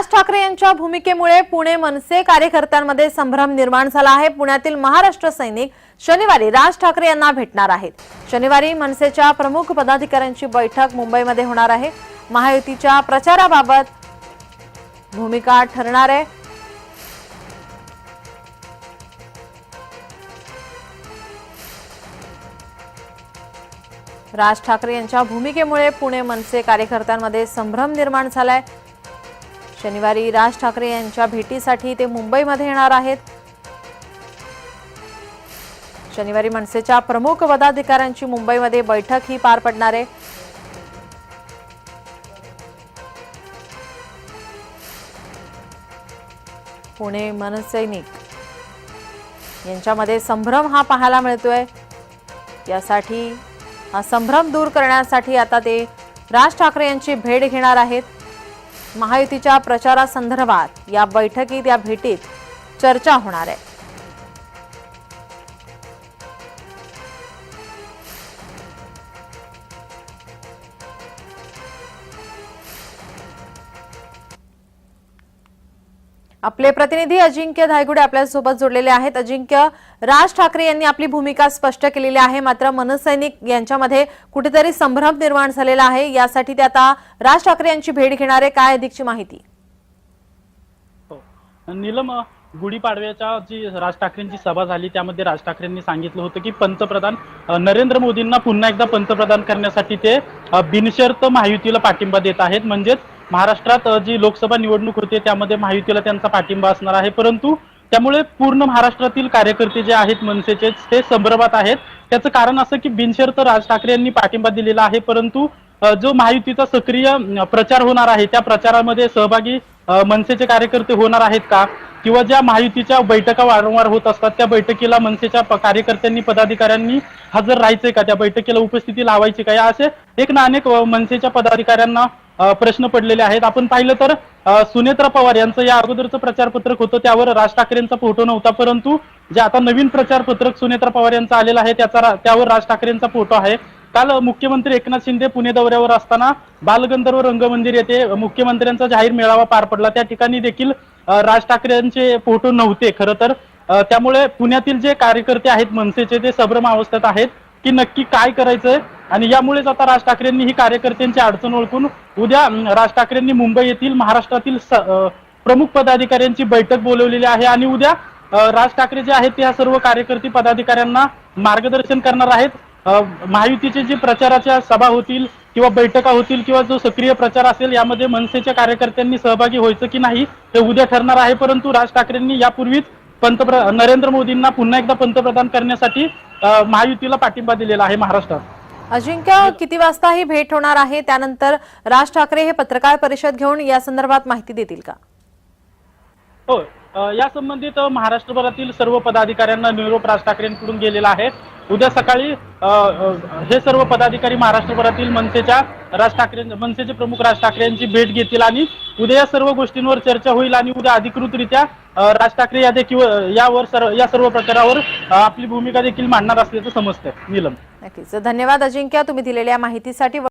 राज ठाकरे यांच्या भूमिकेमुळे पुणे मनसे कार्यकर्त्यांमध्ये संभ्रम निर्माण झाला आहे. पुण्यातील महाराष्ट्र सैनिक शनिवारी राज ठाकरे यांना भेटणार आहेत. शनिवारी मनसेच्या प्रमुख पदाधिकाऱ्यांची बैठक मुंबईमध्ये होणार आहे. महायुतीच्या प्रचाराबाबत भूमिका ठरणार आहे. राज ठाकरे यांच्या भूमिकेमुळे पुणे मनसे कार्यकर्त्यांमध्ये संभ्रम निर्माण झालाय. शनिवारी राज ठाकरे यांच्या भेटीसाठी ते मुंबईमध्ये येणार आहेत. शनिवारी मनसेच्या प्रमुख पदाधिकाऱ्यांची मुंबईमध्ये बैठक ही पार पडणार आहे. पुणे मनसैनिक यांच्यामध्ये संभ्रम हा पाहायला मिळतोय. यासाठी हा संभ्रम दूर करण्यासाठी आता ते राज ठाकरे यांची भेट घेणार आहेत. महायुतीच्या प्रचारासंदर्भात या बैठकीत या भेटीत चर्चा होणार आहे. आपले प्रतिनिधी अजिंक्य धायगुडे आपल्यासोबत जोडलेले आहेत. अजिंक्य राज ठाकरे यांनी आपली भूमिका स्पष्ट केलेली आहे. मात्र मनसैनिक यांच्यामध्ये कुठेतरी संभ्रम निर्माण झालेला आहे. यासाठी ते आता राज ठाकरे यांची भेट घेणारे काय अधिकची माहिती? हो. नीलम गुढीपाडव्याच्या जी राज ठाकरेंची सभा झाली त्यामध्ये राज ठाकरेंनी सांगितलं होतं की पंतप्रधान नरेंद्र मोदींना पुन्हा एकदा पंतप्रधान करण्यासाठी ते बिनशर्त महायुतीला पाठिंबा देत आहेत. म्हणजेच महाराष्ट्रात जी लोकसभा निवडणूक होते त्यामध्ये महायुतीला त्यांचा पाठिंबा असणार आहे. परंतु त्यामुळे पूर्ण महाराष्ट्रातील कार्यकर्ते जे आहेत मनसेचे ते संभ्रमात आहेत. त्याचं कारण असं की बिनशर्त राज ठाकरे यांनी पाठिंबा दिलेला आहे. परंतु जो महायुतीचा सक्रिय प्रचार होणार आहे त्या प्रचारामध्ये सहभागी मनसेचे कार्यकर्ते होणार आहेत का? किंवा ज्या महायुतीच्या बैठका वारंवार होत असतात त्या बैठकीला मनसेच्या प- कार्यकर्त्यांनी पदाधिकाऱ्यांनी हजर राहायचे का? त्या बैठकीला उपस्थिती लावायची का? या असे एक ना अनेक मनसेच्या पदाधिकाऱ्यांना प्रश्न पडलेले आहेत. आपण पाहिलं तर सुनेत्रा पवार यांचं या अगोदरचं प्रचारपत्रक होतं त्यावर राज ठाकरेंचा फोटो नव्हता परंतु जे आता नवीन प्रचारपत्रक सुनेत्रा पवार यांचं आलेलं आहे त्याचा त्यावर राज ठाकरेंचा फोटो आहे. काल मुख्यमंत्री एकनाथ शिंदे पुणे दौऱ्यावर असताना बालगंधर्व रंगमंदिर येथे मुख्यमंत्र्यांचा जाहीर मेळावा पार पडला. त्या ठिकाणी देखील राज ठाकरेंचे फोटो नव्हते खरं तर. त्यामुळे पुण्यातील जे कार्यकर्ते आहेत मनसेचे ते सभ्रम अवस्थेत आहेत की नक्की काय करायचंय? आणि यामुळेच आता राज ठाकरेंनी ही कार्यकर्त्यांची अडचण ओळखून उद्या राज ठाकरेंनी मुंबई येथील महाराष्ट्रातील प्रमुख पदाधिकाऱ्यांची बैठक बोलवलेली आहे आणि उद्या राज ठाकरे जे आहेत ते सर्व कार्यकर्ते पदाधिकाऱ्यांना मार्गदर्शन करणार आहेत. महायुतीचे जे प्रचाराच्या सभा होतील किंवा बैठका होतील किंवा जो सक्रिय प्रचार असेल यामध्ये मनसेच्या कार्यकर्त्यांनी सहभागी व्हायचं की नाही हे उद्या ठरणार आहे. परंतु राज ठाकरेंनी यापूर्वीच पंतप्रधान नरेंद्र मोदींना पुन्हा एकदा पंतप्रधान करण्यासाठी महायुतीला पाठिंबा दिलेला आहे महाराष्ट्रात. अजिंक्य किती वाजता ही भेट होणार आहे? त्यानंतर राज ठाकरे हे पत्रकार परिषद घेऊन या संदर्भात माहिती देतील का? हो. या संबंधित महाराष्ट्रभरातील सर्व पदाधिकाऱ्यांना निरोप राज ठाकरेंकडून गेलेला आहे. उद्या सकाळी हे सर्व पदाधिकारी महाराष्ट्रभरातील मनसेच्या राज ठाकरे मनसेचे प्रमुख राज ठाकरे यांची भेट घेतील आणि उद्या या सर्व गोष्टींवर चर्चा होईल आणि उद्या अधिकृतरित्या राज ठाकरे या देखील यावर सर्व या सर्व प्रकारावर आपली भूमिका देखील मांडणार असल्याचं समजतंय. नीलम. नक्कीच. धन्यवाद अजिंक्य तुम्ही दिलेल्या माहितीसाठी.